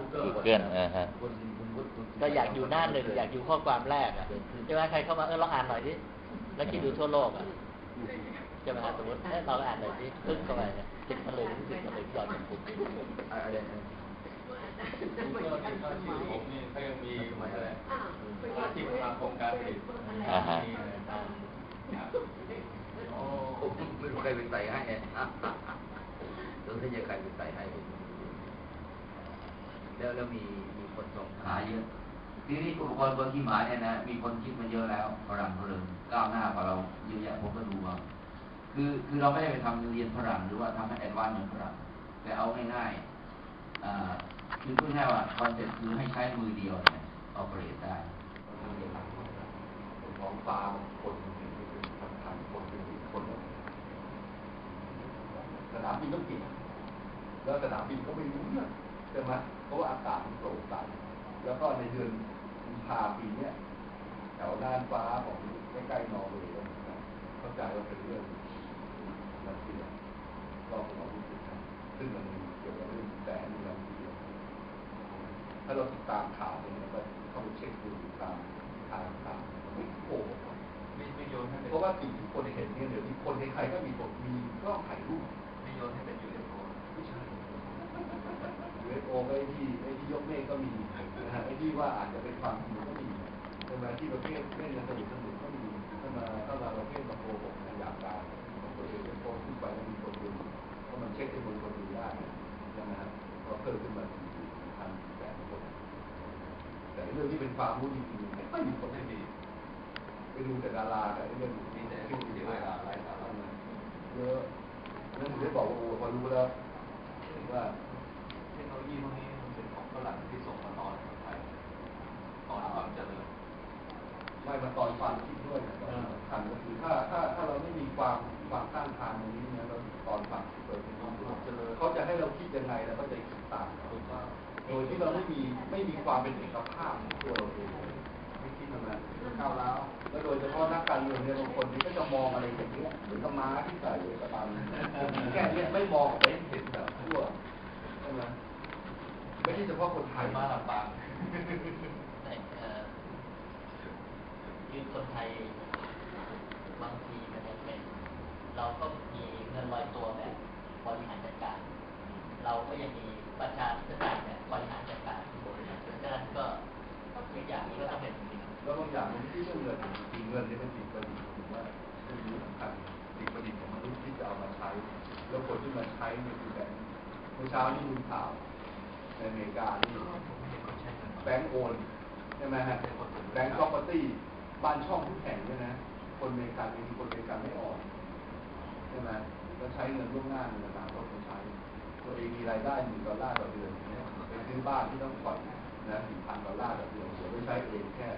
Google อ่าฮะก็อยากอยู่หน้าหนึ่งอยากอยู่ข้อความแรกอะใช่ไหมใครเข้ามาเออเราอ่านหน่อยดิแล้วคิดดูทั่วโลกอะใช่ไหมฮะสมมติเอ้ยเราอ่านหน่อยดิพึ่งเข้าไปเนี่ยสิบตะลึงสิบตะลึงย้อนเป็นกลุ่มอะไรนะก็ที่เขาชื่อผมนี่เขายังมีอะไรที่สมาคมการผลิตอ่าฮะโอ้ไม่รู้ใครเป็นใส่ให้เนี่ยต้องให้ใครเป็นใส่ให้ แล้วแล้วมีมีคนส่งหาเยอะ ทีนี้อุปกรณ์คนที่หมายเนี่ยนะมีคนคิดมาเยอะแล้วฝรั่งเขาเลยก้าวหน้ากว่าเราเยอะแยะผมก็ดูว่าคือคือเราไม่ได้ไปทำเรียนฝรั่งหรือว่าทำให้แอดวานซ์เหมือนฝรั่งแต่เอาง่ายๆอคือพูดง่ายว่าคอนเซ็ปต์คือให้ใช้มือเดียวเนี่ยออเปเรตได้ท้องฟ้าคนสำคัญคนเป็นคนสนามบินต้องปิดแล้วสนามบินก็ไม่รู้เรื่อง ใช่ไหมเพราะว่าอากาศมันโปร่งใสแล้วก็ในเดือนกุมภาปีเนี้ยแถวน่านฟ้าของใกล้ๆนอร์เวย์เข้าใจว่าเป็นเรื่องรัสเซียก็ผมว่ารู้สึกซึ่งมันเกี่ยวกับเรื่องแสงเรื่องที่ถ้าเราติดตามข่าวเนี่ยเราก็เข้าไปเช็คดูตามทางต่างๆไม่โอ้โหไม่ไม่โยนให้เพราะว่าสิ่งที่คนเห็นเนี่ยเดี๋ยวนี้คนใครๆก็มีคนมีกล้องถ่ายรูปไม่โยนให้เป็นยูเอฟโอไม่ใช่ยูเอฟโอไอ้ที่ไอ้ที่ ยกเมฆก็มีนะฮะไอ้ที่ว่าอาจจะเป็นความจริงก็มีใช่ไมที่ประเภทเล่นกันสนุกสนุกก็มีถ้ามาถ้ามาประเภทมาโกหกอยากการของตัวเองเป็นโพสขึ้นไปแล้วมีคนดูเพราะมันเช็คให้คนคนดูได้ใช่ไหมฮะก็เพิ่มขึ้นมาถึงพันแสนคนแต่เรื่องที่เป็นความรู้จริงๆไม่ค่อยมีคนได้ดีไปดูแต่ดาราแต่เรื่องนี้แต่ที่เสียเวลาอะไรต่างๆเยอะนั่นถึงได้บอกว่าพอรู้แล้วว่าเทคโนโลยีพวกนี้มันเป็นของฝรั่งที่ส่งมาตอนไทยตอนความเจริญ ไม่มาตอนความคิดด้วยนะสำคัญก็คือถ้าถ้าถ้าเราไม่มีความความต้านทานตรงนี้เนี่ยเราตอนความคิดเกิดเป็นความเจริญเขาจะให้เราคิดยังไงแล้วก็จะคิดตามเขาว่าโดยที่เราไม่มีไม่มีความเป็นเอกภาพของตัวเราเองไม่คิดมันนะก้าวร้าวแล้วโดยเฉพาะนักการเมืองเนี่ยบางคนนี่ก็จะมองอะไรอย่างเงี้ยเหมือนกับม้าที่ใส่กระบังแค่เนี้ยไม่มองไปเห็นแบบทั่วใช่ไหมไม่ใช่เฉพาะคนไทยมาลำปางแต่เอ่อ ยืนคนไทยบางทีมันยังเป็น เราก็มีเงินลอยตัวแบบบริหารจัดการ เราก็ยังมีประชาธิปไตยแบบบริหารจัดการดังนั้นก็อีกอย่างนี้ก็ต้องเป็นอย่างนี้แล้วบางอย่างมันที่เรื่องเงินจริงเงินนี่เป็นสิ่งประดิษฐ์ผมว่าเป็นสิ่งสำคัญสิ่งประดิษฐ์ของมนุษย์ที่จะเอามาใช้ แล้วคนที่มาใช้เนี่ยคือแบงค์เมื่อเช้านี่ดูข่าวในอเมริกานี่แบงค์โอนใช่ไหมฮะแบงค์ property บ้านช่องทุกแห่งด้วยนะ คนอเมริกันเองคนอเมริกันไม่ออกใช่ไหมแล้วใช้เงินล่วงหน้าเงินอนาคตคนใช้ ตัวเองมีรายได้หนึ่งดอลลาร์ต่อเดือนเนี่ยไปซื้อบ้านที่ต้องผ่อนนะสี่พันดอลลาร์ต่อเดือนเสียวไปใช้เองแค่